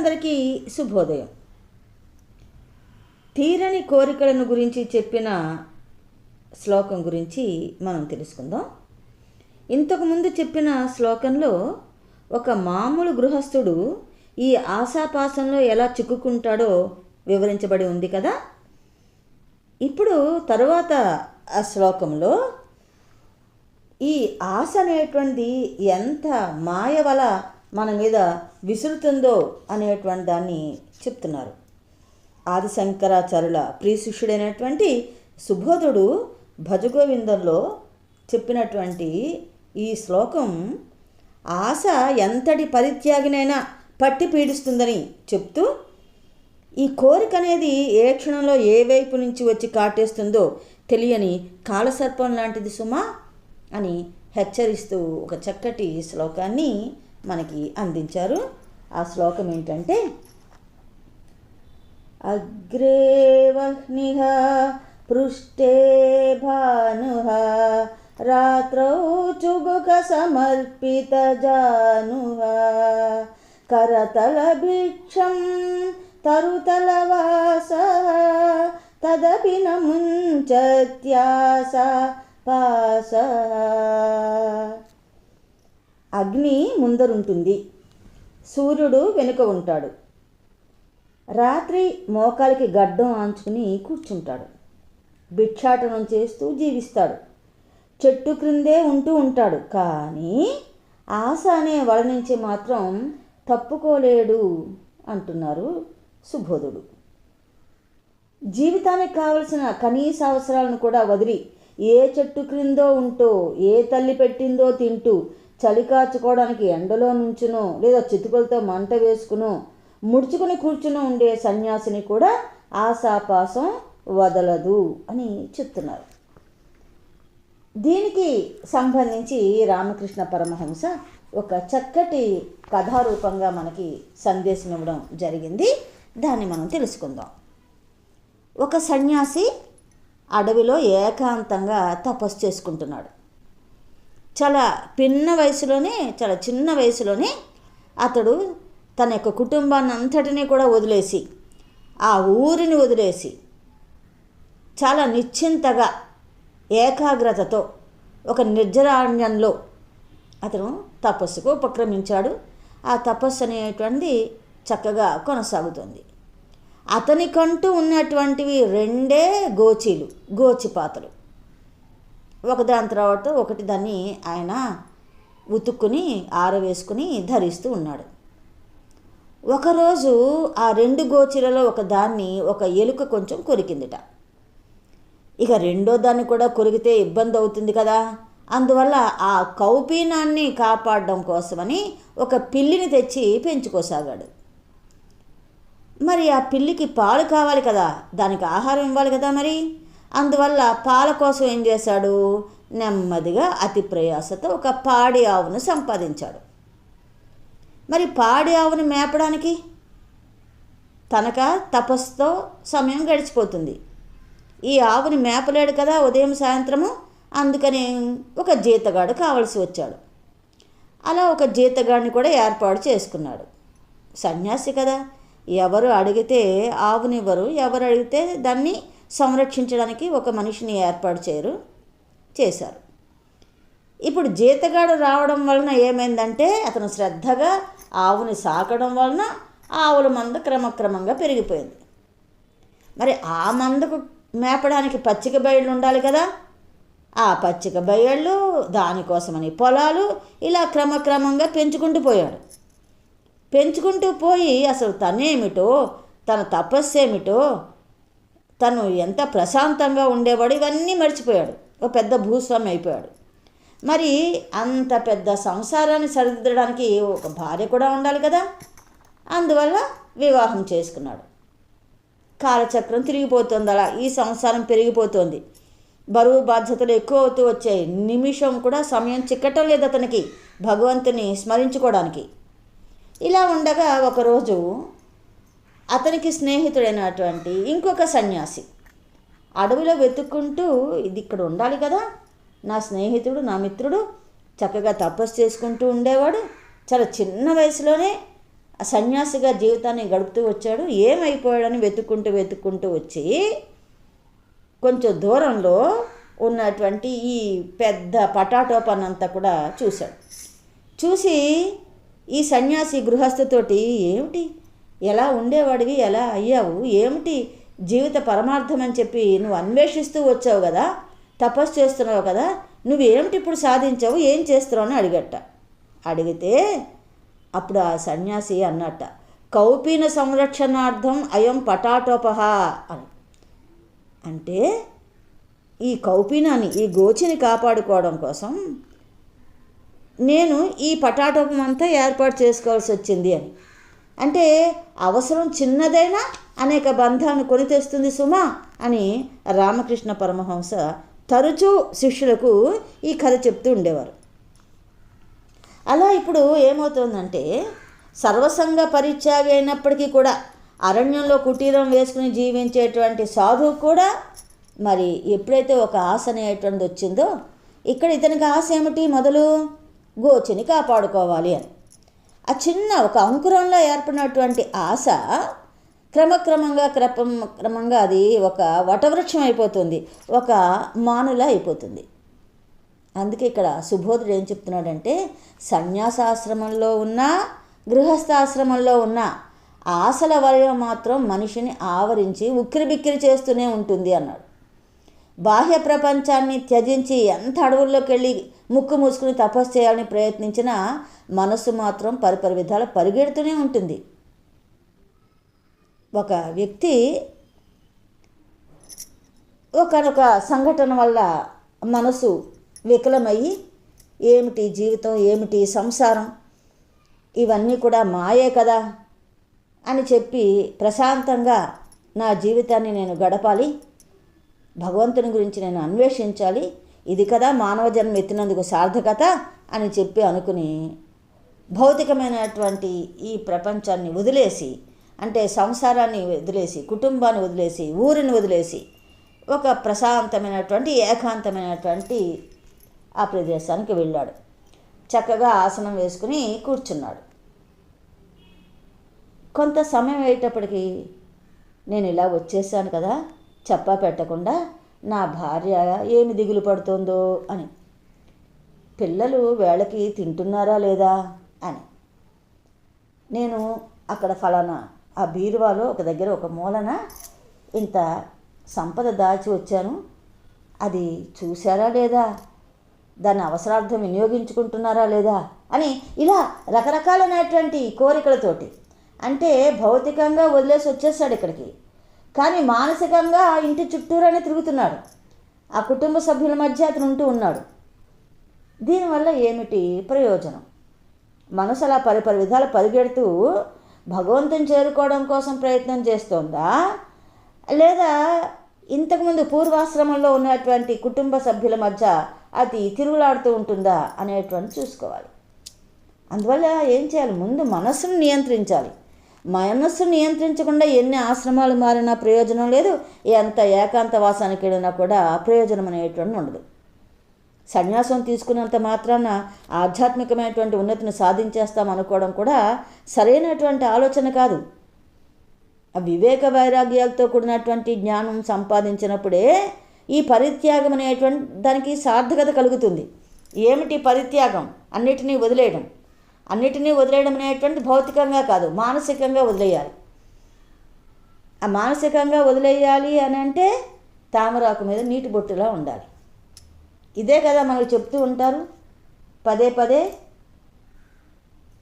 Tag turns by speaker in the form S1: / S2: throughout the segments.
S1: మిత్రులందరికీ శుభోదయం. తీరని కోరికలను గురించి చెప్పిన శ్లోకం గురించి మనం తెలుసుకుందాం. ఇంతకుముందు చెప్పిన శ్లోకంలో ఒక మామూలు గృహస్థుడు ఈ ఆశాపాసంలో ఎలా చిక్కుకుంటాడో వివరించబడి ఉంది కదా? ఇప్పుడు తరువాత ఆ శ్లోకంలో ఈ ఆశ అనేటువంటిది ఎంత మాయ వల మన మీద విసురుతుందో అనేటువంటి దాన్ని చెప్తున్నారు. ఆదిశంకరాచార్యుల ప్రియశిష్యుడైనటువంటి సుబోధుడు భజగోవిందంలో చెప్పినటువంటి ఈ శ్లోకం ఆశ ఎంతటి పరిత్యాగినైనా పట్టి పీడిస్తుందని చెప్తూ ఈ కోరిక అనేది ఏ క్షణంలో ఏ వైపు నుంచి వచ్చి కాటేస్తుందో తెలియని కాలసర్పం లాంటిది సుమా అని హెచ్చరిస్తూ ఒక చక్కటి శ్లోకాన్ని మనకి అందించారు. ఆ శ్లోకం ఏంటంటే అగ్రే వహ్నిః పృష్ఠే రాత్రౌ చుగుక సమర్పిత జానుహ కరతల భిక్షం తరుతలవాస తదపి న ముంచత్యాస పాస. అగ్ని ముందరుంటుంది. సూర్యుడు వెనుక ఉంటాడు. రాత్రి మోకాలికి గడ్డం ఆంచుకుని కూర్చుంటాడు. భిక్షాటనం చేస్తూ జీవిస్తాడు. చెట్టు క్రిందే ఉంటూ ఉంటాడు. కానీ ఆశ అనే వల నుంచి మాత్రం తప్పుకోలేడు అంటున్నారు సుబోధుడు. జీవితానికి కావలసిన కనీస అవసరాలను కూడా వదిలి ఏ చెట్టు క్రిందో ఉంటో ఏ తల్లి పెట్టిందో తింటూ చలి కాచుకోవడానికి ఎండలో నుంచునో లేదా చితుకులతో మంట వేసుకునో ముడుచుకుని కూర్చుని ఉండే సన్యాసిని కూడా ఆశాపాసం వదలదు అని చెప్తున్నారు. దీనికి సంబంధించి రామకృష్ణ పరమహంస ఒక చక్కటి కథారూపంగా మనకి సందేశం ఇవ్వడం జరిగింది. దాన్ని మనం తెలుసుకుందాం. ఒక సన్యాసి అడవిలో ఏకాంతంగా తపస్సు చేసుకుంటున్నాడు. చాలా పిన్న వయసులోనే చాలా చిన్న వయసులోనే అతడు తన యొక్క కుటుంబాన్ని అంతటినీ కూడా వదిలేసి ఆ ఊరిని వదిలేసి చాలా నిశ్చింతగా ఏకాగ్రతతో ఒక నిర్జరాణ్యంలో అతను తపస్సుకు ఉపక్రమించాడు. ఆ తపస్సు అనేటువంటిది చక్కగా కొనసాగుతుంది. అతనికంటూ ఉన్నటువంటివి రెండే గోచీలు గోచిపాతలు. ఒకదాని తర్వాత ఒకటి దాన్ని ఆయన ఉతుక్కుని ఆరవేసుకుని ధరిస్తూ ఉన్నాడు. ఒకరోజు ఆ రెండు గోచిలలో ఒక దాన్ని ఒక ఎలుక కొంచెం కొరికిందిట. ఇక రెండో దాన్ని కూడా కొరికితే ఇబ్బంది అవుతుంది కదా. అందువల్ల ఆ కౌపీనాన్ని కాపాడడం కోసమని ఒక పిల్లిని తెచ్చి పెంచుకోసాగాడు. మరి ఆ పిల్లికి పాలు కావాలి కదా. దానికి ఆహారం ఇవ్వాలి కదా మరి? అందువల్ల పాల కోసం ఏం చేశాడు? నెమ్మదిగా అతి ప్రయాసతో ఒక పాడి ఆవును సంపాదించాడు. మరి పాడి ఆవును మేపడానికి తనక తపస్సుతో సమయం గడిచిపోతుంది. ఈ ఆవుని మేపలేడు కదా ఉదయం సాయంత్రము? అందుకని ఒక జీతగాడు కావలసి వచ్చాడు. అలా ఒక జీతగాడిని కూడా ఏర్పాటు చేసుకున్నాడు. సన్యాసి కదా ఎవరు అడిగితే ఆవునివ్వరు ఎవరు అడిగితే దాన్ని సంరక్షించడానికి ఒక మనిషిని ఏర్పాటు చేయరు చేశారు. ఇప్పుడు జీతగాడు రావడం వలన ఏమైందంటే అతను శ్రద్ధగా ఆవుని సాకడం వలన ఆవుల మంద క్రమక్రమంగా పెరిగిపోయింది. మరి ఆ మందకు మేపడానికి పచ్చిక బయళ్ళు ఉండాలి కదా. ఆ పచ్చిక బయళ్ళు దానికోసమని పొలాలు ఇలా క్రమక్రమంగా పెంచుకుంటూ పోయాడు. పెంచుకుంటూ పోయి అసలు తనేమిటో తన తపస్సు ఏమిటో తను ఎంత ప్రశాంతంగా ఉండేవాడు ఇవన్నీ మర్చిపోయాడు. ఒక పెద్ద భూస్వామి అయిపోయాడు. మరి అంత పెద్ద సంసారాన్ని సరిదిద్దడానికి ఒక భార్య కూడా ఉండాలి కదా? అందువల్ల వివాహం చేసుకున్నాడు. కాలచక్రం తిరిగిపోతుంది అలా. ఈ సంసారం పెరిగిపోతుంది. బరువు బాధ్యతలు ఎక్కువ అవుతూ వచ్చాయి. నిమిషం కూడా సమయం చిక్కటం లేదు అతనికి భగవంతుని స్మరించుకోవడానికి. ఇలా ఉండగా ఒకరోజు అతనికి స్నేహితుడైనటువంటి ఇంకొక సన్యాసి. అడవిలో వెతుక్కుంటూ ఇది ఇక్కడ ఉండాలి కదా నా స్నేహితుడు నా మిత్రుడు చక్కగా తపస్సు చేసుకుంటూ ఉండేవాడు. చాలా చిన్న వయసులోనే ఆ సన్యాసిగా జీవితాన్ని గడుపుతూ వచ్చాడు. ఏమైపోయాడని వెతుక్కుంటూ వెతుక్కుంటూ వచ్చి కొంచెం దూరంలో ఉన్నటువంటి ఈ పెద్ద పటాటో పని అంతా కూడా చూశాడు. చూసి ఈ సన్యాసి గృహస్థతోటి ఏమిటి? ఎలా ఉండేవాడివి ఎలా అయ్యావు ఏమిటి జీవిత పరమార్థం అని చెప్పి నువ్వు అన్వేషిస్తూ వచ్చావు కదా తపస్సు చేస్తున్నావు కదా నువ్వేమిటి ఇప్పుడు సాధించావు ఏం చేస్తున్నావు అని అడిగట. అడిగితే అప్పుడు ఆ సన్యాసి అన్నట్ట కౌపీన సంరక్షణార్థం అయం పటాటోపహ అని. అంటే ఈ కౌపీనాన్ని ఈ గోచిని కాపాడుకోవడం కోసం నేను ఈ పటాటోపం అంతా ఏర్పాటు చేసుకోవాల్సి వచ్చింది అని. అంటే అవసరం చిన్నదైనా అనేక బంధాలను కొని తెస్తుంది సుమా అని రామకృష్ణ పరమహంస తరచూ శిష్యులకు ఈ కథ చెప్తూ ఉండేవారు. అలా ఇప్పుడు ఏమవుతుందంటే సర్వసంగ పరిత్యాగి అయినప్పటికీ కూడా అరణ్యంలో కుటీరం వేసుకుని జీవించేటువంటి సాధువు కూడా మరి ఎప్పుడైతే ఒక ఆశ అనేటువంటిది వచ్చిందో ఇక్కడ ఇతనికి ఆశ ఏమిటి? మొదలు గోచిని కాపాడుకోవాలి అని. ఆ చిన్న ఒక అంకురంలో ఏర్పడినటువంటి ఆశ క్రమక్రమంగా క్రమం క్రమంగా అది ఒక వటవృక్షం అయిపోతుంది. ఒక మానుల అయిపోతుంది. అందుకే ఇక్కడ సుబోధుడు ఏం చెప్తున్నాడంటే సన్యాసాశ్రమంలో ఉన్న గృహస్థాశ్రమంలో ఉన్న ఆశల వలయం మాత్రం మనిషిని ఆవరించి ఉక్కిరి బిక్కిరి చేస్తూనే ఉంటుంది అన్నాడు. బాహ్య ప్రపంచాన్ని త్యజించి ఎంత అడవుల్లోకి వెళ్ళి ముక్కు మూసుకుని తపస్సు చేయాలని ప్రయత్నించినా మనస్సు మాత్రం పరిపరి విధాలు పరిగెడుతూనే ఉంటుంది. ఒక వ్యక్తి ఒకనొక సంఘటన వల్ల మనసు వికలమయ్యి ఏమిటి జీవితం ఏమిటి సంసారం ఇవన్నీ కూడా మాయే కదా అని చెప్పి ప్రశాంతంగా నా జీవితాన్ని నేను గడపాలి భగవంతుని గురించి నేను అన్వేషించాలి ఇది కదా మానవ జన్మ ఎత్తినందుకు సార్థకత అని చెప్పి అనుకుని భౌతికమైనటువంటి ఈ ప్రపంచాన్ని వదిలేసి అంటే సంసారాన్ని వదిలేసి కుటుంబాన్ని వదిలేసి ఊరిని వదిలేసి ఒక ప్రశాంతమైనటువంటి ఏకాంతమైనటువంటి ఆ ప్రదేశానికి వెళ్ళాడు. చక్కగా ఆసనం వేసుకుని కూర్చున్నాడు. కొంత సమయం అయ్యేటప్పటికి నేను ఇలా వచ్చేసాను కదా చెప్పా పెట్టకుండా నా భార్య ఏమి దిగులు పడుతోందో అని. పిల్లలు వేళకి తింటున్నారా లేదా అని. నేను అక్కడ ఫలానా ఆ బీరువాలో ఒక దగ్గర ఒక మూలన ఇంత సంపద దాచి వచ్చాను. అది చూసారా లేదా? దాని అవసరార్థం వినియోగించుకుంటున్నారా లేదా? అని ఇలా రకరకాలైనటువంటి కోరికలతోటి. అంటే భౌతికంగా వదిలేసి వచ్చేసాడు ఇక్కడికి. కానీ మానసికంగా ఆ ఇంటి చుట్టూరానే తిరుగుతున్నాడు. ఆ కుటుంబ సభ్యుల మధ్య అతను ఉంటూ ఉన్నాడు. దీనివల్ల ఏమిటి ప్రయోజనం? మనసు అలా పరిపరి విధాలు పరిగెడుతూ భగవంతుని చేరుకోవడం కోసం ప్రయత్నం చేస్తోందా? లేదా ఇంతకుముందు పూర్వాశ్రమంలో ఉన్నటువంటి కుటుంబ సభ్యుల మధ్య అది తిరుగులాడుతూ ఉంటుందా అనేటువంటి చూసుకోవాలి. అందువల్ల ఏం చేయాలి? ముందు మనస్సును నియంత్రించాలి. మనస్సు నియంత్రించకుండా ఎన్ని ఆశ్రమాలు మారినా ప్రయోజనం లేదు ఎంత ఏకాంత వాసానికి వెళ్ళినా కూడా ప్రయోజనం అనేటువంటి ఉండదు. సన్యాసం తీసుకున్నంత మాత్రాన ఆధ్యాత్మికమైనటువంటి ఉన్నతిని సాధించేస్తాం అనుకోవడం కూడా సరైనటువంటి ఆలోచన కాదు. వివేక వైరాగ్యాలతో కూడినటువంటి జ్ఞానం సంపాదించినప్పుడే ఈ పరిత్యాగం అనేటువంటి దానికి సార్థకత కలుగుతుంది. ఏమిటి పరిత్యాగం? అన్నిటినీ వదిలేయడం. అన్నిటినీ వదిలేయడం అనేటువంటి భౌతికంగా కాదు మానసికంగా వదిలేయాలి. ఆ మానసికంగా వదిలేయాలి అని అంటే తామరాకు మీద నీటి బొట్టులా ఉండాలి. ఇదే కదా మనకు చెప్తూ ఉంటారు పదే పదే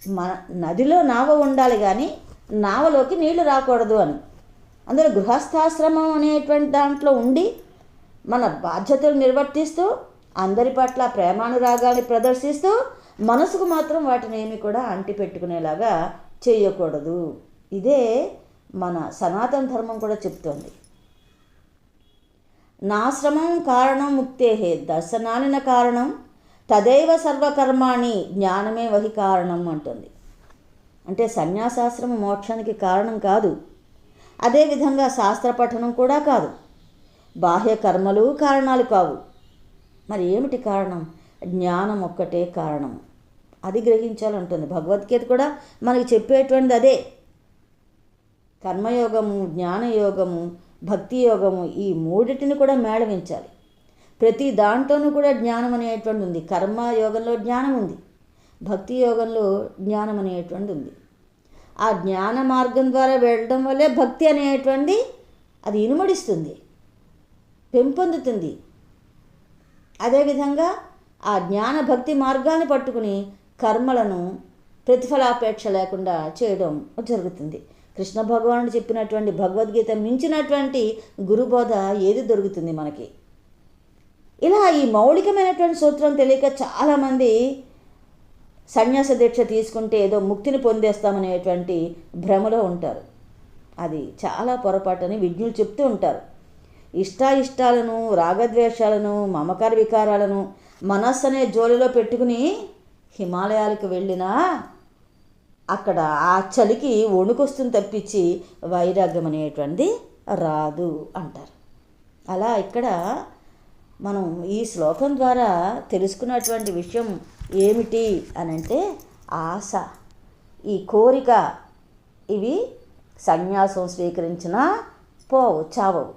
S1: మన నదిలో నావ ఉండాలి కానీ నావలోకి నీళ్ళు రాకూడదు అని. అందులో గృహస్థాశ్రమం అనేటువంటి దాంట్లో ఉండి మన బాధ్యతలు నిర్వర్తిస్తూ అందరి పట్ల ప్రేమానురాగాన్ని ప్రదర్శిస్తూ మనసుకు మాత్రం వాటిని ఏమి కూడా అంటి పెట్టుకునేలాగా చేయకూడదు ఇదే మన సనాతన ధర్మం కూడా చెప్తోంది. నాశ్రమం కారణం ముక్తే దర్శనానిన కారణం తదైవ సర్వకర్మాణి జ్ఞానమే వహి కారణం అంటుంది. అంటే సన్యాసాశ్రమం మోక్షానికి కారణం కాదు. అదేవిధంగా శాస్త్ర పఠనం కూడా కాదు. బాహ్య కర్మలు కారణాలు కావు. మరి ఏమిటి కారణం? జ్ఞానం ఒక్కటే కారణం. అది గ్రహించాలంటుంది. భగవద్గీత కూడా మనకి చెప్పేటువంటిది అదే. కర్మయోగము జ్ఞానయోగము భక్తి యోగము ఈ మూడిటిని కూడా మేళవించాలి. ప్రతి దాంట్లోనూ కూడా జ్ఞానం అనేటువంటి ఉంది. కర్మ యోగంలో జ్ఞానం ఉంది. భక్తి యోగంలో జ్ఞానం అనేటువంటి ఉంది. ఆ జ్ఞాన మార్గం ద్వారా వెళ్ళడం వల్లే భక్తి అనేటువంటి అది ఇనుమడిస్తుంది పెంపొందుతుంది. అదేవిధంగా ఆ జ్ఞాన భక్తి మార్గాన్ని పట్టుకుని కర్మలను ప్రతిఫలాపేక్ష లేకుండా చేయడం జరుగుతుంది. కృష్ణ భగవానుడు చెప్పినటువంటి భగవద్గీత మించినటువంటి గురుబోధ ఏది దొరుకుతుంది మనకి? ఇలా ఈ మౌలికమైనటువంటి సూత్రం తెలియక చాలామంది సన్యాస దీక్ష తీసుకుంటే ఏదో ముక్తిని పొందేస్తామనేటువంటి భ్రమలో ఉంటారు. అది చాలా పొరపాటని విజ్ఞులు చెప్తూ ఉంటారు. ఇష్టాయిష్టాలను రాగద్వేషాలను మమకార వికారాలను మనస్సు అనే జోలిలో పెట్టుకుని హిమాలయాలకు వెళ్ళినా అక్కడ ఆ చలికి వణుకొస్తుంది తప్పించి వైరాగ్యం అనేటువంటిది రాదు అంటారు. అలా ఇక్కడ మనం ఈ శ్లోకం ద్వారా తెలుసుకున్నటువంటి విషయం ఏమిటి అని అంటే ఆశ. ఈ కోరిక ఇవి సన్యాసం స్వీకరించినా పోవు చావవు.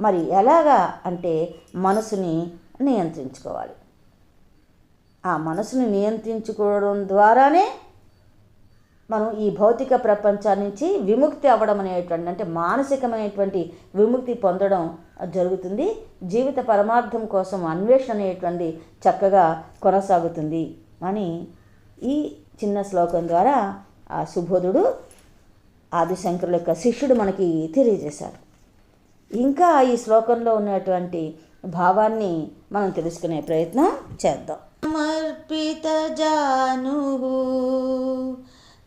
S1: మరి ఎలాగా అంటే మనసుని నియంత్రించుకోవాలి. ఆ మనసును నియంత్రించుకోవడం ద్వారానే మనం ఈ భౌతిక ప్రపంచం నుంచి విముక్తి అవ్వడం అనేటువంటి అంటే మానసికమైనటువంటి విముక్తి పొందడం జరుగుతుంది. జీవిత పరమార్థం కోసం అన్వేషణ అనేటువంటి చక్కగా కొనసాగుతుంది. అని ఈ చిన్న శ్లోకం ద్వారా ఆ సుబోధుడు ఆదిశంకరుల యొక్క శిష్యుడు మనకి తెలియజేశారు. ఇంకా ఈ శ్లోకంలో ఉన్నటువంటి భావాన్ని మనం తెలుసుకునే ప్రయత్నం చేద్దాం. సమర్పిత జాను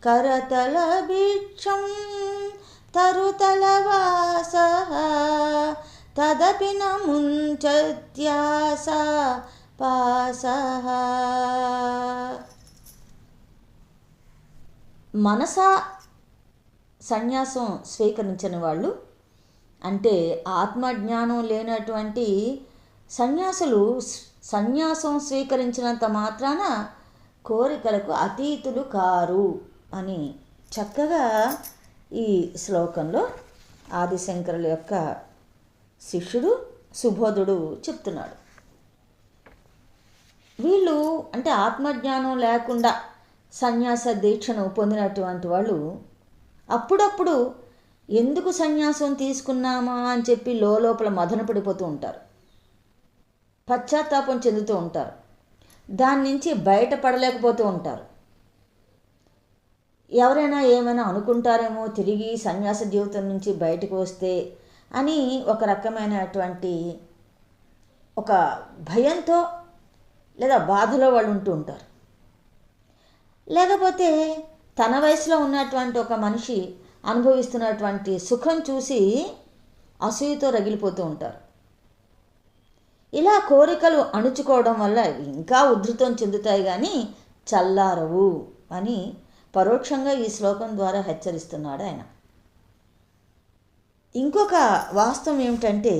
S1: కరతల భిక్షం తరుతల వాస తదపి న పాస మనస సన్యాసం స్వీకరించని వాళ్ళు అంటే ఆత్మజ్ఞానం లేనటువంటి సన్యాసులు సన్యాసం స్వీకరించినంత మాత్రాన కోరికలకు అతీతులు కారు అని చక్కగా ఈ శ్లోకంలో ఆదిశంకరుల యొక్క శిష్యుడు సుబోధుడు చెప్తున్నాడు. వీళ్ళు అంటే ఆత్మజ్ఞానం లేకుండా సన్యాస దీక్షను పొందినటువంటి వాళ్ళు అప్పుడప్పుడు ఎందుకు సన్యాసం తీసుకున్నామా అని చెప్పి లోపల మదన పడిపోతూ ఉంటారు. పశ్చాత్తాపం చెందుతూ ఉంటారు. దాని నుంచి బయటపడలేకపోతూ ఉంటారు. ఎవరైనా ఏమైనా అనుకుంటారేమో తిరిగి సన్యాస జీవితం నుంచి బయటకు వస్తే అని ఒక రకమైనటువంటి ఒక భయంతో లేదా బాధలో వాళ్ళు ఉంటూ ఉంటారు. లేకపోతే తన వయసులో ఉన్నటువంటి ఒక మనిషి అనుభవిస్తున్నటువంటి సుఖం చూసి అసూయతో రగిలిపోతూ ఉంటారు. ఇలా కోరికలు అణుచుకోవడం వల్ల ఇంకా ఉధృతం చెందుతాయి కానీ చల్లారవు అని పరోక్షంగా ఈ శ్లోకం ద్వారా హెచ్చరిస్తున్నాడు ఆయన. ఇంకొక వాస్తవం ఏమిటంటే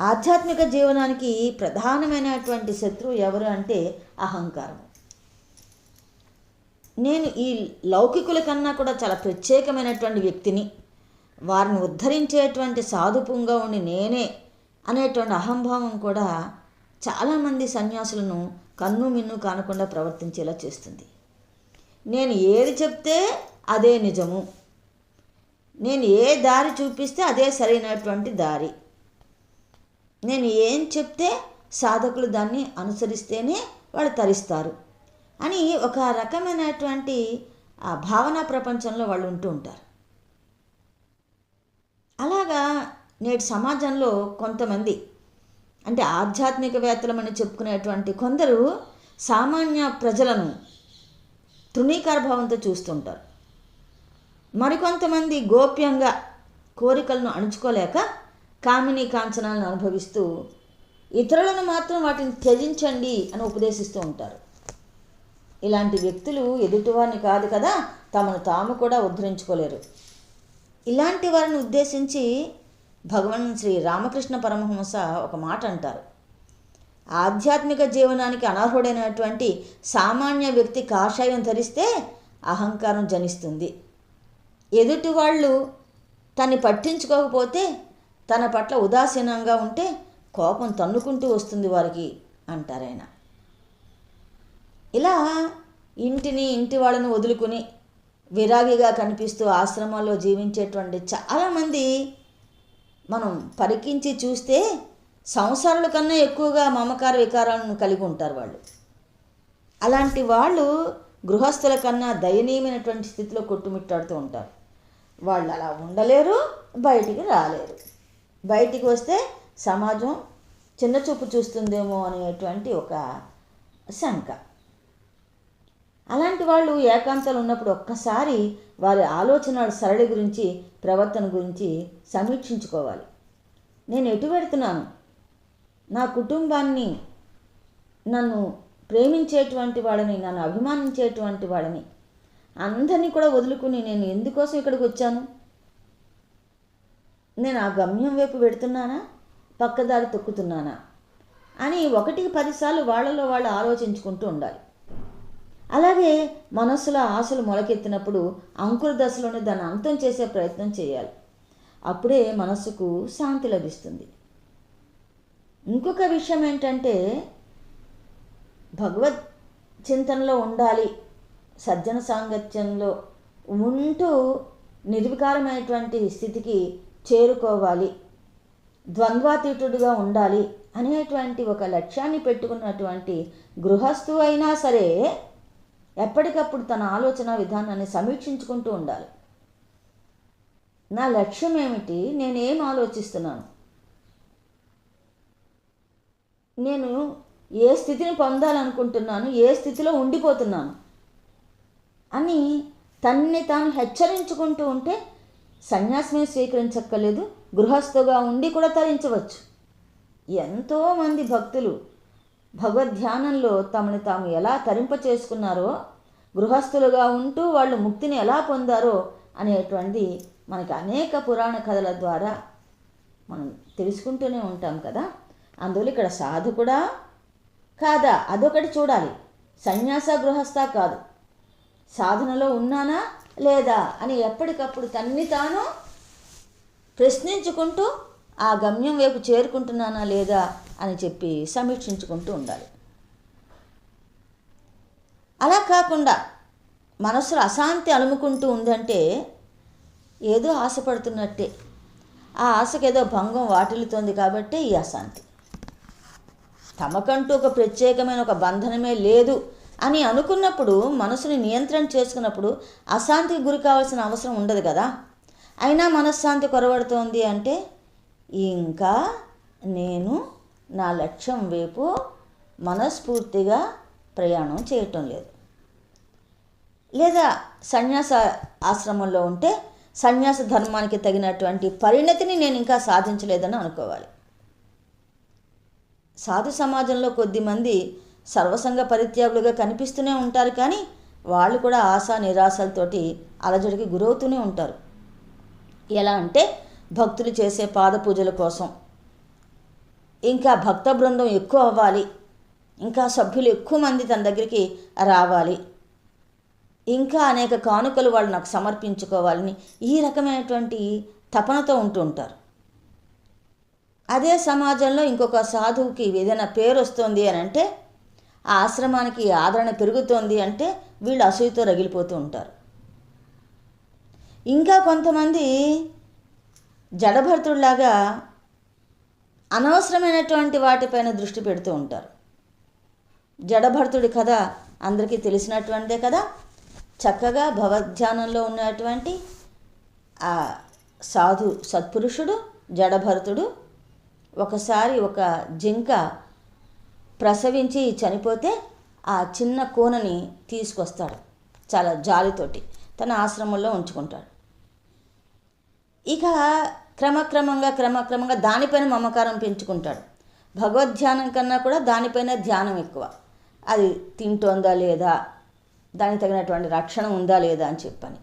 S1: ఆధ్యాత్మిక జీవనానికి ప్రధానమైనటువంటి శత్రువు ఎవరు అంటే అహంకారం నేను ఈ లౌకికుల కన్నా కూడా చాలా ప్రత్యేకమైనటువంటి వ్యక్తిని వారిని ఉద్ధరించేటువంటి సాధుపుంగా ఉండి నేనే అనేటువంటి అహంభావం కూడా చాలామంది సన్యాసులను కన్ను మిన్ను కానకుండా ప్రవర్తించేలా చేస్తుంది. నేను ఏది చెప్తే అదే నిజము. నేను ఏ దారి చూపిస్తే అదే సరైనటువంటి దారి. నేను ఏం చెప్తే సాధకులు దాన్ని అనుసరిస్తేనే వాళ్ళు తరిస్తారు అని ఒక రకమైనటువంటి ఆ భావన ప్రపంచంలో వాళ్ళు ఉంటూ ఉంటారు. అలాగా నేటి సమాజంలో కొంతమంది అంటే ఆధ్యాత్మికవేత్తలమని చెప్పుకునేటువంటి కొందరు సామాన్య ప్రజలను తృణీకార భావంతో చూస్తుంటారు. మరికొంతమంది గోప్యంగా కోరికలను అణుచుకోలేక కామిని కాంచనాలను అనుభవిస్తూ ఇతరులను మాత్రం వాటిని త్యజించండి అని ఉపదేశిస్తూ ఉంటారు. ఇలాంటి వ్యక్తులు ఎదుటివారిని కాదు కదా తమను తాము కూడా ఉద్ధరించుకోలేరు. ఇలాంటి వారిని ఉద్దేశించి భగవాన్ శ్రీ రామకృష్ణ పరమహంస ఒక మాట అంటారు. ఆధ్యాత్మిక జీవనానికి అనర్హుడైనటువంటి సామాన్య వ్యక్తి కాషాయం ధరిస్తే అహంకారం జనిస్తుంది. ఎదుటి వాళ్ళు తన్ని పట్టించుకోకపోతే తన పట్ల ఉదాసీనంగా ఉంటే కోపం తన్నుకుంటూ వస్తుంది వారికి అంటారాయన ఇలా ఇంటిని ఇంటి వాళ్ళని వదులుకుని విరాగిగా కనిపిస్తూ ఆశ్రమాల్లో జీవించేటువంటి చాలామంది మనం పరికించి చూస్తే సంవత్సరాల కన్నా ఎక్కువగా మమకార వికారాలను కలిగి ఉంటారు వాళ్ళు. అలాంటి వాళ్ళు గృహస్థుల కన్నా దయనీయమైనటువంటి స్థితిలో కొట్టుమిట్టాడుతూ ఉంటారు. వాళ్ళు అలా ఉండలేరు బయటికి రాలేరు. బయటికి వస్తే సమాజం చిన్న చూపు చూస్తుందేమో అనేటువంటి ఒక శంక. అలాంటి వాళ్ళు ఏకాంతాలు ఉన్నప్పుడు ఒక్కసారి వారి ఆలోచన సరళి గురించి ప్రవర్తన గురించి సమీక్షించుకోవాలి. నేను ఎటు పెడుతున్నాను నా కుటుంబాన్ని నన్ను ప్రేమించేటువంటి వాళ్ళని నన్ను అభిమానించేటువంటి వాళ్ళని అందరినీ కూడా వదులుకుని నేను ఎందుకోసం ఇక్కడికి వచ్చాను? నేను ఆ గమ్యం వైపు పెడుతున్నానా పక్కదారి తొక్కుతున్నానా? అని ఒకటికి పదిసార్లు వాళ్ళలో వాళ్ళు ఆలోచించుకుంటూ ఉండాలి. అలాగే మనస్సులో ఆశలు మొలకెత్తినప్పుడు అంకుర దశలోనే దాన్ని అంతం చేసే ప్రయత్నం చేయాలి. అప్పుడే మనస్సుకు శాంతి లభిస్తుంది. ఇంకొక విషయం ఏంటంటే భగవద్ చింతనలో ఉండాలి సజ్జన సాంగత్యంలో ఉంటూ నిర్వికారమైనటువంటి స్థితికి చేరుకోవాలి ద్వంద్వాతీతుడుగా ఉండాలి అనేటువంటి ఒక లక్ష్యాన్ని పెట్టుకున్నటువంటి గృహస్థు అయినా సరే ఎప్పటికప్పుడు తన ఆలోచన విధానాన్ని సమీక్షించుకుంటూ ఉండాలి. నా లక్ష్యం ఏమిటి? నేనేం ఆలోచిస్తున్నాను? నేను ఏ స్థితిని పొందాలనుకుంటున్నాను? ఏ స్థితిలో ఉండిపోతున్నాను? అని తన్ని తాను హెచ్చరించుకుంటూ ఉంటే సన్యాసమే స్వీకరించక్కర్లేదు. గృహస్థుగా ఉండి కూడా తరించవచ్చు. ఎంతోమంది భక్తులు భగవద్ధ్యానంలో తమని తాము ఎలా తరింప చేసుకున్నారో గృహస్థులుగా ఉంటూ వాళ్ళు ముక్తిని ఎలా పొందారో అనేటువంటి మనకి అనేక పురాణ కథల ద్వారా మనం తెలుసుకుంటూనే ఉంటాం కదా. అందువల్ల ఇక్కడ సాధకుడా కాదా? అదొకటి చూడాలి. సన్యాస గృహస్థ కాదు. సాధనలో ఉన్నానా లేదా అని ఎప్పటికప్పుడు తన్ని తాను ప్రశ్నించుకుంటూ ఆ గమ్యం వైపు చేరుకుంటున్నానా లేదా అని చెప్పి సమీక్షించుకుంటూ ఉండాలి. అలా కాకుండా మనసులో అశాంతి అలుముకుంటూ ఉందంటే ఏదో ఆశపడుతున్నట్టే. ఆ ఆశకు ఏదో భంగం వాటిల్లుతోంది కాబట్టే ఈ అశాంతి. తమకంటూ ఒక ప్రత్యేకమైన ఒక బంధనమే లేదు అని అనుకున్నప్పుడు మనసుని నియంత్రణ చేసుకున్నప్పుడు అశాంతికి గురి కావాల్సిన అవసరం ఉండదు కదా. అయినా మనశ్శాంతి కొరబడుతోంది అంటే ఇంకా నేను నా లక్ష్యం వైపు మనస్ఫూర్తిగా ప్రయాణం చేయటం లేదు. లేదా సన్యాస ఆశ్రమంలో ఉంటే సన్యాస ధర్మానికి తగినటువంటి పరిణతిని నేను ఇంకా సాధించలేదని అనుకోవాలి. సాధు సమాజంలో కొద్దిమంది సర్వసంగ పరిత్యాగులుగా కనిపిస్తూనే ఉంటారు కానీ వాళ్ళు కూడా ఆశా నిరాశలతోటి అలజడికి గురవుతూనే ఉంటారు. ఎలా అంటే భక్తులు చేసే పాద పూజల కోసం. ఇంకా భక్త బృందం ఎక్కువ అవ్వాలి. ఇంకా సభ్యులు ఎక్కువ మంది తన దగ్గరికి రావాలి. ఇంకా అనేక కానుకలు వాళ్ళు నాకు సమర్పించుకోవాలని ఈ రకమైనటువంటి తపనతో ఉంటూ ఉంటారు. అదే సమాజంలో ఇంకొక సాధువుకి ఏదైనా పేరు వస్తుంది అని అంటే ఆ ఆశ్రమానికి ఆదరణ పెరుగుతోంది అంటే వీళ్ళు అసూయతో రగిలిపోతూ ఉంటారు. ఇంకా కొంతమంది జడభర్తుడిలాగా అనవసరమైనటువంటి వాటిపైన దృష్టి పెడుతూ ఉంటారు. జడభరతుడి కథ అందరికీ తెలిసినటువంటిదే కదా. చక్కగా భవధ్యానంలో ఉన్నటువంటి ఆ సాధు సత్పురుషుడు జడభరతుడు ఒకసారి ఒక జింక ప్రసవించి చనిపోతే ఆ చిన్న కూనని తీసుకొస్తాడు. చాలా జాలితోటి తన ఆశ్రమంలో ఉంచుకుంటాడు. ఇక క్రమక్రమంగా క్రమక్రమంగా దానిపైన మమకారం పెంచుకుంటాడు. భగవద్ధ్యానం కన్నా కూడా దానిపైన ధ్యానం ఎక్కువ. అది తింటోందా లేదా? దానికి తగినటువంటి రక్షణ ఉందా లేదా అని చెప్పని.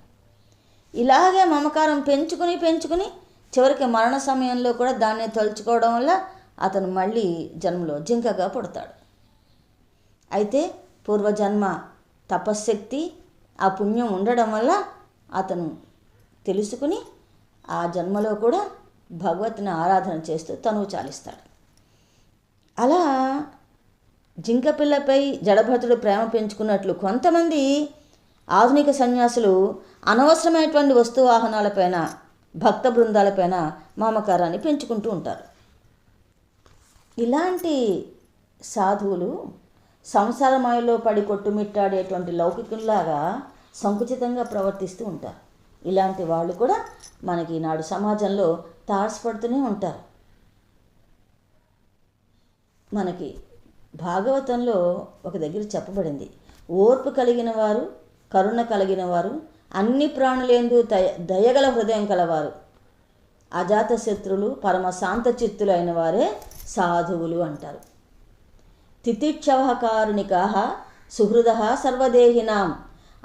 S1: ఇలాగే మమకారం పెంచుకుని పెంచుకుని చివరికి మరణ సమయంలో కూడా దాన్ని తలుచుకోవడం వల్ల అతను మళ్ళీ జన్మలో జింకగా పుడతాడు. అయితే పూర్వజన్మ తపశ్శక్తి ఆ పుణ్యం ఉండడం వల్ల అతను తెలుసుకుని ఆ జన్మలో కూడా భగవతిని ఆరాధన చేస్తూ తనువు చాలిస్తాడు. అలా జింకపిల్లపై జడభరతుడు ప్రేమ పెంచుకున్నట్లు కొంతమంది ఆధునిక సన్యాసులు అనవసరమైనటువంటి వస్తు వాహనాలపైన భక్త బృందాలపైన మామకారాన్ని పెంచుకుంటూ ఉంటారు. ఇలాంటి సాధువులు సంసారమాయలో పడి కొట్టుమిట్టాడేటువంటి లౌకికుల్లాగా సంకుచితంగా ప్రవర్తిస్తూ ఉంటారు. ఇలాంటి వాళ్ళు కూడా మనకి ఈనాడు సమాజంలో తారసపడుతూనే ఉంటారు. మనకి భాగవతంలో ఒక దగ్గర చెప్పబడింది. ఓర్పు కలిగిన వారు కరుణ కలిగిన వారు అన్ని ప్రాణులేందు దయ దయగల హృదయం కలవారు. అజాత శత్రులు పరమ శాంత చిత్తులు అయిన వారే సాధువులు అంటారు. తితిక్షవకారుణికా సుహృద సర్వదేహినాం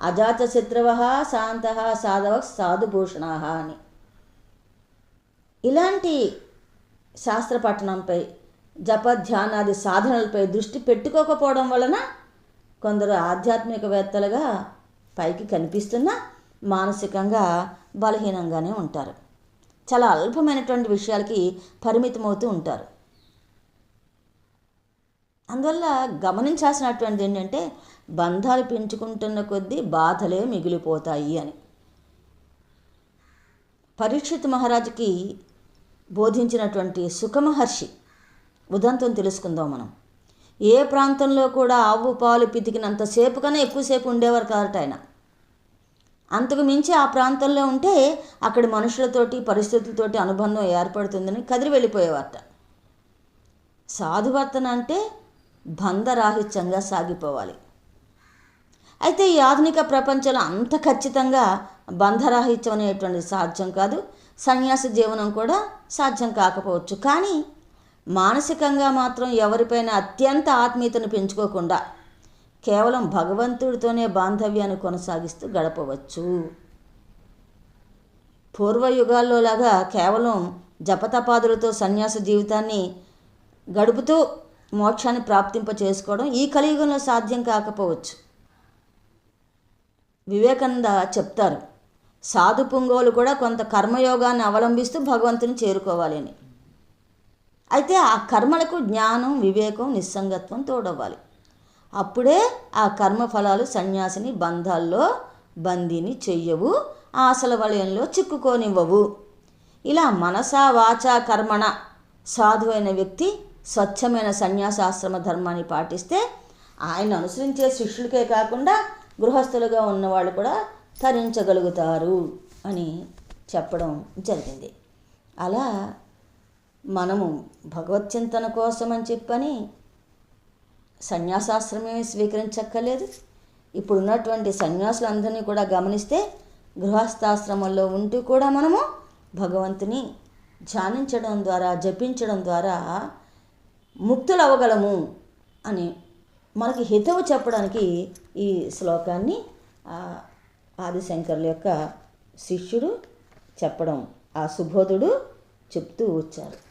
S1: అజాత శత్రువ శాంత సాధవ సాధుభూషణా అని. ఇలాంటి శాస్త్ర పఠనంపై జప ధ్యానాది సాధనలపై దృష్టి పెట్టుకోకపోవడం వలన కొందరు ఆధ్యాత్మికవేత్తలుగా పైకి కనిపిస్తున్నా మానసికంగా బలహీనంగానే ఉంటారు. చాలా అల్పమైనటువంటి విషయాలకి పరిమితమవుతూ ఉంటారు. అందువల్ల గమనించాల్సినటువంటిది ఏంటంటే బంధాలు పెంచుకుంటున్న కొద్దీ బాధలే మిగిలిపోతాయి అని. పరీక్షిత్ మహారాజుకి బోధించినటువంటి సుఖమహర్షి ఉదంతం తెలుసుకుందాం మనం. ఏ ప్రాంతంలో కూడా ఆవు పాలు పితికినంతసేపు కన్నా ఎక్కువసేపు ఉండేవారు కాదట ఆయన. అంతకు మించి ఆ ప్రాంతంలో ఉంటే అక్కడి మనుషులతోటి పరిస్థితులతోటి అనుబంధం ఏర్పడుతుందని కదిరి వెళ్ళిపోయేవారట. సాధువర్తన అంటే బంధరాహిత్యంగా సాగిపోవాలి. అయితే ఈ ఆధునిక ప్రపంచంలో అంత ఖచ్చితంగా బంధరాహిత్యం అనేటువంటిది సాధ్యం కాదు. సన్యాస జీవనం కూడా సాధ్యం కాకపోవచ్చు. కానీ మానసికంగా మాత్రం ఎవరిపైన అత్యంత ఆత్మీయతను పెంచుకోకుండా కేవలం భగవంతుడితోనే బాంధవ్యాన్ని కొనసాగిస్తూ గడపవచ్చు. పూర్వయుగాల్లో లాగా కేవలం జపతపాదులతో సన్యాస జీవితాన్ని గడుపుతూ మోక్షాన్ని ప్రాప్తింప చేసుకోవడం ఈ కలియుగంలో సాధ్యం కాకపోవచ్చు. వివేకానంద చెప్తారు సాధు పుంగోలు కూడా కొంత కర్మయోగాన్ని అవలంబిస్తూ భగవంతుని చేరుకోవాలని. అయితే ఆ కర్మలకు జ్ఞానం వివేకం నిస్సంగత్వం తోడవ్వాలి. అప్పుడే ఆ కర్మ ఫలాలు సన్యాసిని బంధాల్లో బందీని చెయ్యవు ఆశల వలయంలో చిక్కుకోనివ్వవు. ఇలా మనసా వాచా కర్మణ సాధువైన వ్యక్తి స్వచ్ఛమైన సన్యాసాశ్రమ ధర్మాన్ని పాటిస్తే ఆయన అనుసరించే శిష్యులకే కాకుండా గృహస్థులుగా ఉన్నవాళ్ళు కూడా తరించగలుగుతారు అని చెప్పడం జరిగింది. అలా మనము భగవచ్చింతన కోసం అని చెప్పని సన్యాసాశ్రమే స్వీకరించక్కర్లేదు. ఇప్పుడున్నటువంటి సన్యాసులందరినీ కూడా గమనిస్తే గృహస్థాశ్రమంలో ఉంటూ కూడా మనము భగవంతుని ధ్యానించడం ద్వారా జపించడం ద్వారా ముక్తులు అవ్వగలము అని మనకి హితవు చెప్పడానికి ఈ శ్లోకాన్ని ఆదిశంకరుల ఆదిశంకర్ల యొక్క శిష్యుడు చెప్పడం ఆ సుబోధుడు చెప్తూ వచ్చారు.